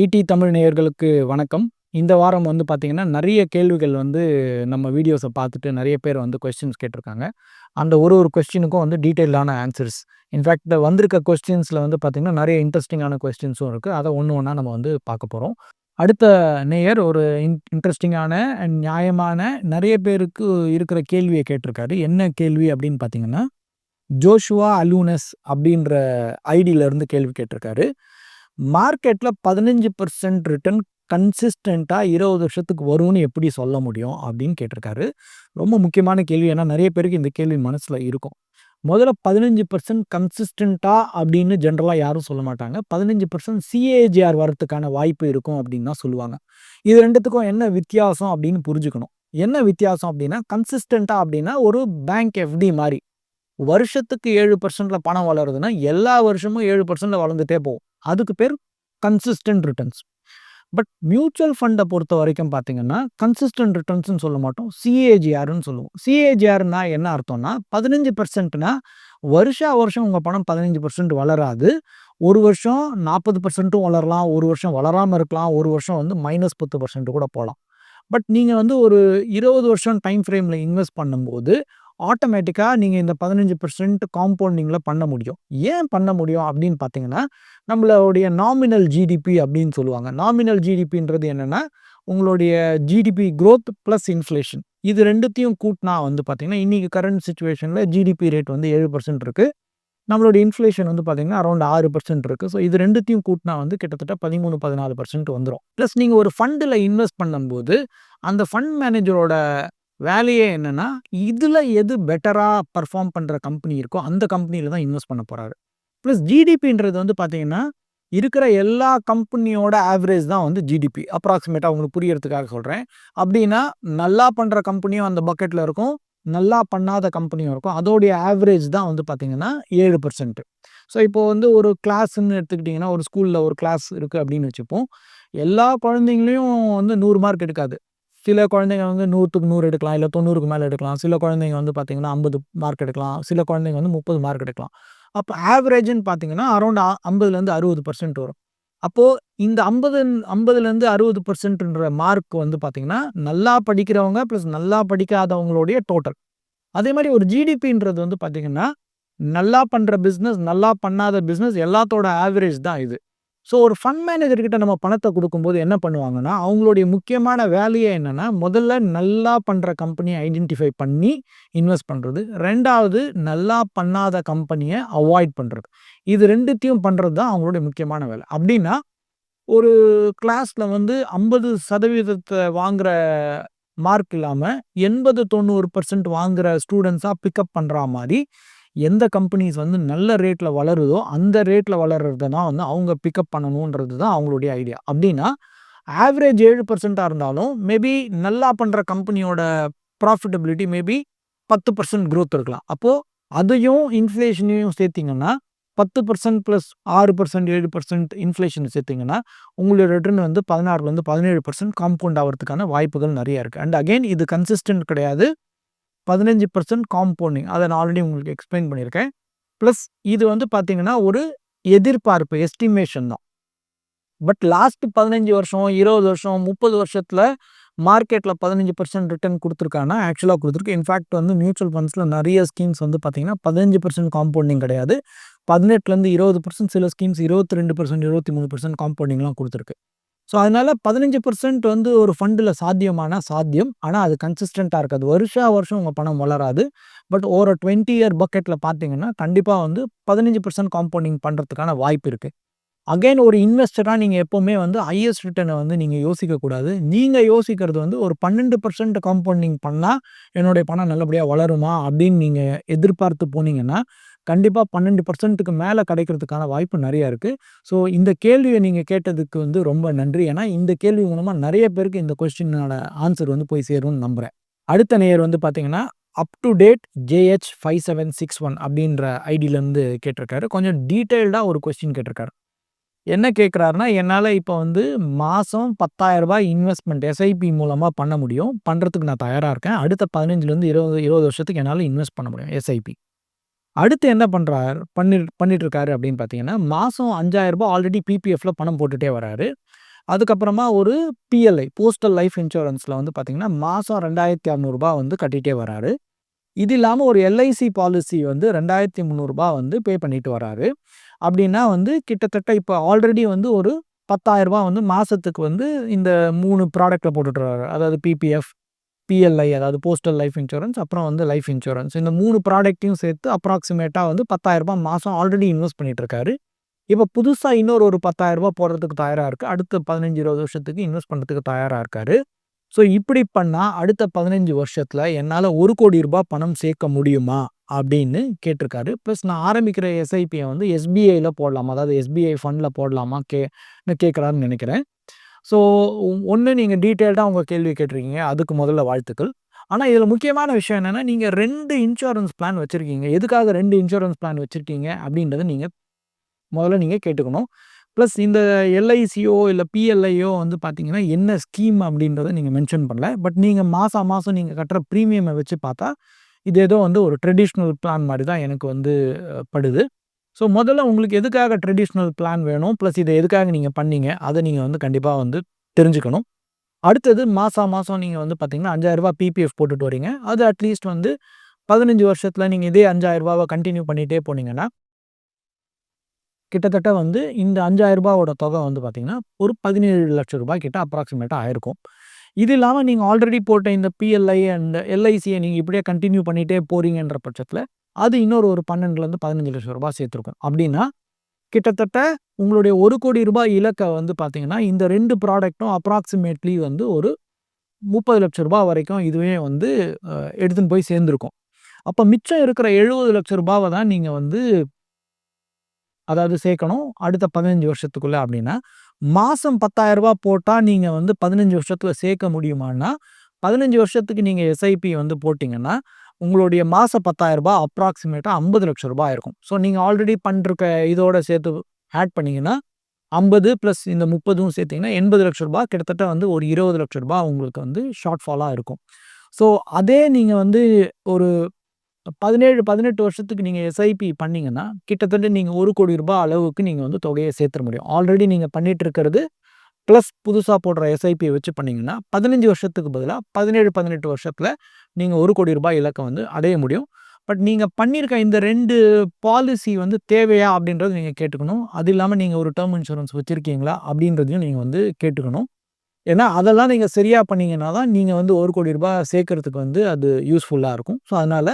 ED Tamil நேயர்களுக்கு வணக்கம். இந்த வாரம் வந்து பார்த்தீங்கன்னா, நிறைய கேள்விகள் வந்து நம்ம வீடியோஸை பார்த்துட்டு நிறைய பேர் வந்து கொஸ்டின்ஸ் கேட்டிருக்காங்க. அந்த ஒரு ஒரு கொஸ்டினுக்கும் வந்து டீட்டெயிலான ஆன்சர்ஸ். இன்ஃபாக்ட் வந்திருக்க கொஸ்டின்ஸில் வந்து பார்த்திங்கன்னா நிறைய இன்ட்ரெஸ்டிங்கான கொஸ்டின்ஸும் இருக்குது அதை ஒன்று ஒன்றா நம்ம வந்து பார்க்க போகிறோம் அடுத்த நேயர் ஒரு இன் இன்ட்ரெஸ்டிங்கான அண்ட் நியாயமான நிறைய பேருக்கு இருக்கிற கேள்வியை கேட்டிருக்காரு. என்ன கேள்வி அப்படின்னு பார்த்தீங்கன்னா, ஜோஷுவா அலூனஸ் அப்படின்ற ஐடியிலேருந்து இருந்து கேள்வி கேட்டிருக்காரு. மார்க்கெட்டில் பதினஞ்சு பர்சன்ட் ரிட்டர்ன் கன்சிஸ்டண்ட்டாக இருபது வருஷத்துக்கு வரும்னு எப்படி சொல்ல முடியும்? அப்படின்னு கேட்டிருக்காரு. ரொம்ப முக்கியமான கேள்வி. ஏன்னா நிறைய பேருக்கு இந்த கேள்வி மனசில் இருக்கும். முதல்ல பதினஞ்சு பர்சன்ட் கன்சிஸ்டண்ட்டாக அப்படின்னு ஜென்ரலாக யாரும் சொல்ல மாட்டாங்க. 15% சிஏஜிஆர் வரதுக்கான வாய்ப்பு இருக்கும் அப்படின்னு தான் சொல்லுவாங்க. இது ரெண்டுத்துக்கும் என்ன வித்தியாசம் அப்படின்னு புரிஞ்சுக்கணும். என்ன வித்தியாசம் அப்படின்னா, கன்சிஸ்டண்ட்டாக அப்படின்னா ஒரு பேங்க் எஃப்டி மாதிரி வருஷத்துக்கு ஏழு பர்சன்ட்டில் பணம் வளருதுன்னா, எல்லா வருஷமும் ஏழு பர்சன்ட்டில் வளர்ந்துட்டே போகும். அதுக்கு பேர் கன்சிஸ்டன்ட் ரிட்டர்ன்ஸ். பட் மியூச்சுவல் ஃபண்டை பொறுத்த வரைக்கும் பார்த்தீங்கன்னா, கன்சிஸ்டன்ட் ரிட்டர்ன்ஸ்னு சொல்ல மாட்டோம். சிஏஜிஆர்னு சொல்லுவோம். சிஏஜிஆர்னா என்ன அர்த்தம்னா, பதினஞ்சு பர்சன்ட்னா வருஷா வருஷம் உங்கள் பணம் 15% வளராது. ஒரு வருஷம் நாற்பது பர்சன்ட்டும் வளரலாம். ஒரு வருஷம் வளராமல் இருக்கலாம். ஒரு வருஷம் வந்து -10% கூட போகலாம் பட் நீங்கள் வந்து ஒரு 20 வருஷம் டைம் ஃப்ரேமில் இன்வெஸ்ட் பண்ணும்போது, ஆட்டோமேட்டிக்காக நீங்கள் இந்த பதினஞ்சு பர்சன்ட் காம்பவுண்டிங்கில் பண்ண முடியும். ஏன் பண்ண முடியும் அப்படின்னு பார்த்தீங்கன்னா, நம்மளுடைய நாமினல் ஜிடிபி அப்படின்னு சொல்லுவாங்க. நாமினல் ஜிடிபின்றது என்னென்னா உங்களுடைய ஜிடிபி க்ரோத் ப்ளஸ் இன்ஃப்ளேஷன். இது ரெண்டுத்தையும் கூட்டினா வந்து பார்த்தீங்கன்னா, இன்றைக்கி கரண்ட் சுச்சுவேஷனில் ஜிடிபி ரேட் வந்து ஏழு பர்சன்ட் இருக்குது நம்மளோட இன்ஃப்ளேஷன் வந்து பார்த்தீங்கன்னா, அரௌண்ட் ஆறு பர்சன்ட் இருக்குது ஸோ இது ரெண்டுத்தையும் கூட்டினா வந்து கிட்டத்தட்ட பதிமூணு பதினாலு பர்சன்ட் வந்துடும் ப்ளஸ் நீங்கள் ஒரு ஃபண்டில் இன்வெஸ்ட் பண்ணும்போது, அந்த ஃபண்ட் மேனேஜரோட வேலையே என்னென்னா இதில் எது பெட்டராக பர்ஃபார்ம் பண்ணுற கம்பெனி இருக்கோ, அந்த கம்பெனியில் தான் இன்வெஸ்ட் பண்ண போகிறாரு ப்ளஸ் ஜிடிபின்றது வந்து பார்த்தீங்கன்னா, இருக்கிற எல்லா கம்பெனியோட ஆவரேஜ் தான் வந்து ஜிடிபி. அப்ராக்சிமேட்டாக உங்களுக்கு புரியறதுக்காக சொல்கிறேன் அப்படின்னா, நல்லா பண்ணுற கம்பெனியும் அந்த பக்கெட்டில் இருக்கும். நல்லா பண்ணாத கம்பெனியும் இருக்கும். அதோடைய ஆவரேஜ் தான் வந்து பார்த்திங்கன்னா ஏழு பர்சன்ட்டு ஸோ இப்போ வந்து ஒரு கிளாஸ்ன்னு எடுத்துக்கிட்டிங்கன்னா ஒரு ஸ்கூலில் ஒரு கிளாஸ் இருக்குது அப்படின்னு வச்சுப்போம். எல்லா குழந்தைங்களையும் வந்து நூறு மார்க் எடுக்காது. சில குழந்தைங்க வந்து 100க்கு 100 எடுக்கலாம். இல்லை தொண்ணூறுக்கு மேலே எடுக்கலாம். சில குழந்தைங்க வந்து பார்த்தீங்கன்னா, 50 மார்க் எடுக்கலாம். சில குழந்தைங்க வந்து 30 மார்க் எடுக்கலாம். அப்போ ஆவரேஜ்னு பார்த்தீங்கன்னா, அரௌண்ட் ஐம்பதுலேருந்து அறுபது பர்சன்ட் வரும். அப்போது இந்த ஐம்பது ஐம்பதுலேருந்து அறுபது பர்சன்ட்ன்ற மார்க் வந்து பார்த்திங்கன்னா நல்லா படிக்கிறவங்க ப்ளஸ் நல்லா படிக்காதவங்களுடைய டோட்டல். அதே மாதிரி ஒரு ஜிடிபின்றது வந்து பார்த்திங்கன்னா நல்லா பண்ணுற பிஸ்னஸ் நல்லா பண்ணாத பிஸ்னஸ் எல்லாத்தோட ஆவரேஜ் தான் இது. ஸோ ஒரு ஃபண்ட் மேனேஜர்கிட்ட நம்ம பணத்தை கொடுக்கும்போது என்ன பண்ணுவாங்கன்னா, அவங்களுடைய முக்கியமான வேலையே என்னென்னா முதல்ல நல்லா பண்ணுற கம்பெனியை ஐடென்டிஃபை பண்ணி இன்வெஸ்ட் பண்ணுறது ரெண்டாவது நல்லா பண்ணாத கம்பெனியை அவாய்ட் பண்ணுறது இது ரெண்டுத்தையும் பண்ணுறது தான் அவங்களுடைய முக்கியமான வேலை. அப்படின்னா, ஒரு கிளாஸில் வந்து ஐம்பது சதவீதத்தை வாங்குகிற மார்க் இல்லாமல் எண்பது தொண்ணூறு பர்சன்ட் வாங்குகிற ஸ்டூடெண்ட்ஸாக பிக்கப் பண்ணுற மாதிரி எந்த கம்பெனிஸ் வந்து நல்ல ரேட்டில் வளருதோ, அந்த ரேட்டில் வளர்றத தான் வந்து அவங்க பிக்கப் பண்ணணுன்றது தான் அவங்களுடைய ஐடியா. அப்படின்னா, ஆவரேஜ் ஏழு பர்சண்ட்டாக இருந்தாலும், மேபி நல்லா பண்ணுற கம்பெனியோட ப்ராஃபிட்டபிலிட்டி மேபி 10% குரோத் இருக்கலாம். அப்போது அதையும் இன்ஃப்ளேஷனையும் சேர்த்திங்கன்னா பத்து பர்சன்ட் ப்ளஸ் ஆறு பர்சன்ட் ஏழு பர்சன்ட் இன்ஃப்ளேஷன் சேர்த்திங்கன்னா உங்களுடைய ரிட்டர்ன் வந்து 16லேருந்து 17% காம்பவுண்ட் ஆகிறதுக்கான வாய்ப்புகள் நிறையா இருக்குது அண்ட் அகெயின் இது கன்சிஸ்டன்ட் கிடையாது. 15% காம்பவுண்டிங். அதை நான் ஆல்ரெடி உங்களுக்கு எக்ஸ்பிளைன் பண்ணியிருக்கேன். ப்ளஸ் இது வந்து பார்த்தீங்கன்னா, ஒரு எதிர்பார்ப்பு எஸ்டிமேஷன் தான். பட் லாஸ்ட் 15 வருஷம், 20 வருஷம், முப்பது வருஷத்தில் மார்க்கெட்டில் பதினஞ்சு பர்சன்ட் ரிட்டர்ன் குடுத்துருக்கான்னா, ஆக்சுவலாக கொடுத்துருக்கு இன்ஃபேக்ட் வந்து மியூச்சுவல் ஃபண்ட்ஸில் நிறைய ஸ்கீம்ஸ் வந்து பார்த்தீங்கன்னா, 15% காம்பவுண்டிங் கிடையாது. 18லேருந்து 20% சில ஸ்கீம்ஸ் 22%, 23% காம்பவுண்டிங்லாம் கொடுத்துருக்கு ஸோ அதனால் பதினஞ்சு பர்சன்ட் வந்து ஒரு ஃபண்டில் சாத்தியமான சாத்தியம். ஆனால் அது கன்சிஸ்டண்ட்டாக இருக்காது. வருஷா வருஷம் உங்கள் பணம் வளராது. பட் ஒரு டுவெண்ட்டி இயர் பக்கெட்டில் பார்த்தீங்கன்னா, கண்டிப்பாக வந்து 15% காம்பவுண்டிங் பண்ணுறதுக்கான வாய்ப்பு இருக்குது அகைன் ஒரு இன்வெஸ்டராக நீங்கள் எப்போவுமே வந்து ஹையஸ்ட் ரிட்டனை வந்து நீங்கள் யோசிக்கக்கூடாது. நீங்கள் யோசிக்கிறது வந்து ஒரு 12% காம்பவுண்டிங் பண்ணால் என்னுடைய பணம் நல்லபடியாக வளருமா? அப்படின்னு நீங்கள் எதிர்பார்த்து போனீங்கன்னா, கண்டிப்பாக பன்னெண்டு பர்சன்ட்டுக்கு மேலே கிடைக்கிறதுக்கான வாய்ப்பு நிறையா இருக்குது ஸோ இந்த கேள்வியை நீங்கள் கேட்டதுக்கு வந்து ரொம்ப நன்றி. ஏன்னா இந்த கேள்வி மூலமாக நிறைய பேருக்கு இந்த கொஸ்டினோட ஆன்சர் வந்து போய் சேரும்னு நம்புகிறேன் அடுத்த நேயர் வந்து பார்த்தீங்கன்னா, up to date JH five seven six one அப்படின்ற ஐடியிலேருந்து கேட்டிருக்காரு. கொஞ்சம் டீட்டெயில்டாக ஒரு கொஸ்டின் கேட்டிருக்காரு. என்ன கேட்குறாருன்னா, என்னால் இப்போ வந்து மாதம் பத்தாயிரரூபா இன்வெஸ்ட்மெண்ட் எஸ்ஐபி மூலமாக பண்ண முடியும். பண்ணுறதுக்கு நான் தயாராக இருக்கேன். அடுத்த 15லேருந்து 20, 20 வருஷத்துக்கு என்னால் இன்வெஸ்ட் பண்ண முடியும் எஸ்ஐபி. அடுத்து என்ன பண்ணுறாரு பண்ணி பண்ணிட்டுருக்காரு அப்படின்னு பார்த்தீங்கன்னா, மாதம் அஞ்சாயிரரூபா ஆல்ரெடி பிபிஎஃப்ல பணம் போட்டுகிட்டே வராரு. அதுக்கப்புறமா ஒரு பிஎல்ஐ போஸ்டல் லைஃப் இன்சூரன்ஸில் வந்து பார்த்திங்கன்னா மாதம் ரெண்டாயிரத்தி அறநூறுபா வந்து கட்டிகிட்டே வராரு இது இல்லாமல் ஒரு எல்ஐசி பாலிசி வந்து ரெண்டாயிரத்தி முந்நூறுரூபா வந்து பே பண்ணிட்டு வராரு அப்படின்னா வந்து கிட்டத்தட்ட இப்போ ஆல்ரெடி வந்து ஒரு பத்தாயிரரூபா வந்து மாதத்துக்கு வந்து இந்த மூணு ப்ராடக்ட்டில் போட்டுட்றாரு அதாவது பிபிஎஃப் பிஎல்ஐ அதாவது போஸ்டல் லைஃப் இன்சூரன்ஸ் அப்புறம் வந்து லைஃப் இன்சூரன்ஸ் இந்த மூணு ப்ராடக்ட்டையும் சேர்த்து அப்ராக்சிமேட்டாக வந்து பத்தாயிரரூபா மாதம் ஆல்ரெடி இன்வெஸ்ட் பண்ணிகிட்ருக்காரு இப்போ புதுசாக இன்னொரு ஒரு பத்தாயிரரூபா போடுறதுக்கு தயாராக இருக்குது அடுத்த பதினஞ்சு இருபது வருஷத்துக்கு இன்வெஸ்ட் பண்ணுறதுக்கு தயாராக இருக்காரு. ஸோ இப்படி பண்ணால் அடுத்த பதினஞ்சு வருஷத்தில் என்னால் ஒரு கோடி ரூபாய் பணம் சேர்க்க முடியுமா? அப்படின்னு கேட்டிருக்காரு. ப்ளஸ் நான் ஆரம்பிக்கிற எஸ்ஐபியை வந்து எஸ்பிஐயில் போடலாமா. அதாவது எஸ்பிஐ ஃபண்டில் போடலாமா? கே கேட்குறாருன்னு நினைக்கிறேன். ஸோ ஒன்று நீங்கள் டீட்டெயில்டாக உங்கள் கேள்வி கேட்டிருக்கீங்க. அதுக்கு முதல்ல வாழ்த்துக்கள். ஆனால் இதில் முக்கியமான விஷயம் என்னென்னா நீங்கள் ரெண்டு இன்சூரன்ஸ் பிளான் வச்சுருக்கீங்க. எதுக்காக ரெண்டு இன்சூரன்ஸ் பிளான் வச்சுருக்கீங்க? அப்படின்றத நீங்கள் முதல்ல நீங்கள் கேட்டுக்கணும். ப்ளஸ் இந்த எல்ஐசியோ இல்லை பிஎல்ஐயோ வந்து பார்த்தீங்கன்னா என்ன ஸ்கீம் அப்படின்றத நீங்கள் மென்ஷன் பண்ணல. பட் நீங்கள் மாதம் மாதம் நீங்கள் கட்டுற ப்ரீமியமை வச்சு பார்த்தா இது ஏதோ வந்து ஒரு ட்ரெடிஷ்னல் பிளான் மாதிரி தான் எனக்கு வந்து படுது. ஸோ முதல்ல உங்களுக்கு எதுக்காக ட்ரெடிஷ்னல் பிளான் வேணும்? ப்ளஸ் இதை எதுக்காக நீங்கள் பண்ணீங்க? அதை நீங்கள் வந்து கண்டிப்பாக வந்து தெரிஞ்சுக்கணும். அடுத்தது மாதம் மாதம் நீங்கள் வந்து பார்த்தீங்கன்னா அஞ்சாயிரரூபா பிபிஎஃப் போட்டுட்டு வரீங்க. அது அட்லீஸ்ட் வந்து பதினஞ்சு வருஷத்தில் நீங்கள் இதே அஞ்சாயிரரூபாவை கண்டினியூ பண்ணிகிட்டே போனீங்கன்னா கிட்டத்தட்ட வந்து இந்த அஞ்சாயிரம் ரூபாவோட தொகை வந்து பார்த்தீங்கன்னா ஒரு பதினேழு லட்ச ரூபாய் கிட்ட அப்ராக்சிமேட்டாக ஆயிருக்கும். இது இல்லாமல் நீங்கள் ஆல்ரெடி போட்ட இந்த பிஎல்ஐ அண்ட் எல்ஐசியை நீங்கள் இப்படியே கண்டினியூ பண்ணிகிட்டே போகிறீங்கன்ற பட்சத்தில் அது இன்னொரு ஒரு பன்னெண்டுலேருந்து பதினஞ்சு லட்சம் ரூபாய் சேர்த்துருக்கும். அப்படின்னா கிட்டத்தட்ட உங்களுடைய ஒரு கோடி ரூபாய் இலக்கை வந்து பார்த்தீங்கன்னா இந்த ரெண்டு ப்ராடக்ட்டும் அப்ராக்சிமேட்லி வந்து ஒரு முப்பது லட்சம் ரூபாய் வரைக்கும் இதுவே வந்து எடுத்துன்னு போய் சேர்ந்துருக்கும். அப்போ மிச்சம் இருக்கிற எழுபது லட்சம் ரூபாவை தான் நீங்கள் வந்து அதாவது சேர்க்கணும். அடுத்த பதினஞ்சு வருஷத்துக்குள்ளே அப்படின்னா மாதம் பத்தாயிரரூபா போட்டால் நீங்கள் வந்து பதினஞ்சு வருஷத்தில் சேர்க்க முடியுமான்னா பதினஞ்சு வருஷத்துக்கு நீங்கள் எஸ்ஐபி வந்து போட்டிங்கன்னா உங்களுடைய மாத பத்தாயிரரூபா அப்ராக்சிமேட்டாக ஐம்பது லட்சம் ரூபாய் இருக்கும். ஸோ நீங்கள் ஆல்ரெடி பண்ணிருக்க இதோட சேர்த்து ஆட் பண்ணிங்கன்னா ஐம்பது ப்ளஸ் இந்த முப்பதும் சேர்த்திங்கன்னா எண்பது லட்ச ரூபா கிட்டத்தட்ட வந்து ஒரு இருபது லட்ச ரூபா உங்களுக்கு வந்து ஷார்ட் ஃபாலாக இருக்கும். ஸோ அதே நீங்கள் வந்து ஒரு பதினேழு பதினெட்டு வருஷத்துக்கு நீங்கள் எஸ்ஐபி பண்ணீங்கன்னா கிட்டத்தட்ட நீங்கள் ஒரு கோடி ரூபாய் அளவுக்கு நீங்கள் வந்து தொகையை சேர்த்துற முடியும். ஆல்ரெடி நீங்கள் பண்ணிட்டு இருக்கிறது ப்ளஸ் புதுசாக போடுற எஸ்ஐபியை வச்சு பண்ணிங்கன்னா பதினஞ்சு வருஷத்துக்கு பதிலாக பதினேழு பதினெட்டு வருஷத்தில் நீங்கள் ஒரு கோடி ரூபாய் இலக்கை வந்து அடைய முடியும். பட் நீங்கள் பண்ணியிருக்க இந்த ரெண்டு பாலிசி வந்து தேவையா அப்படின்றது நீங்கள் கேட்டுக்கணும். அது இல்லாமல் நீங்கள் ஒரு டேர்ம் இன்சூரன்ஸ் வச்சுருக்கீங்களா அப்படின்றதையும் நீங்கள் வந்து கேட்டுக்கணும். ஏன்னா அதெல்லாம் நீங்கள் சரியாக பண்ணீங்கன்னா தான் நீங்கள் வந்து ஒரு கோடி ரூபாய் சேர்க்கறதுக்கு வந்து அது யூஸ்ஃபுல்லாக இருக்கும். ஸோ அதனால்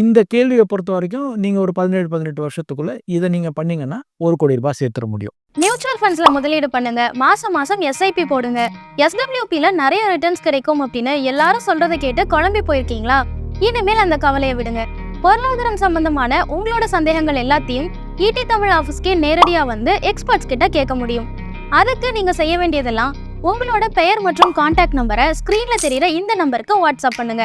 இந்த கேள்வியை பொறுத்த வரைக்கும் நீங்கள் ஒரு பதினேழு பதினெட்டு வருஷத்துக்குள்ளே இதை நீங்கள் பண்ணீங்கன்னா ஒரு கோடி ரூபாய் சேர்த்துற முடியும். மியூச்சுவல் ஃபண்ட்ஸ்ல முதலீடு பண்ணுங்க. மாசம் மாசம் எஸ்ஐபி போடுங்க. எஸ்டபிள்யூபில நிறைய ரிட்டர்ன்ஸ் கிடைக்கும் அப்படின்னு எல்லாரும் சொல்றதை கேட்டு குழம்பி போயிருக்கீங்களா? இனிமேல் அந்த கவலையை விடுங்க. பொருளாதாரம் சம்பந்தமான உங்களோட சந்தேகங்கள் எல்லாத்தையும் ஈடி தமிழ் ஆஃபீஸ்க்கே நேரடியாக வந்து எக்ஸ்பர்ட்ஸ் கிட்ட கேட்க முடியும். அதுக்கு நீங்க செய்ய வேண்டியதெல்லாம் உங்களோட பெயர் மற்றும் கான்டாக்ட் நம்பரை ஸ்கிரீன்ல தெரியுற இந்த நம்பருக்கு வாட்ஸ்அப் பண்ணுங்க.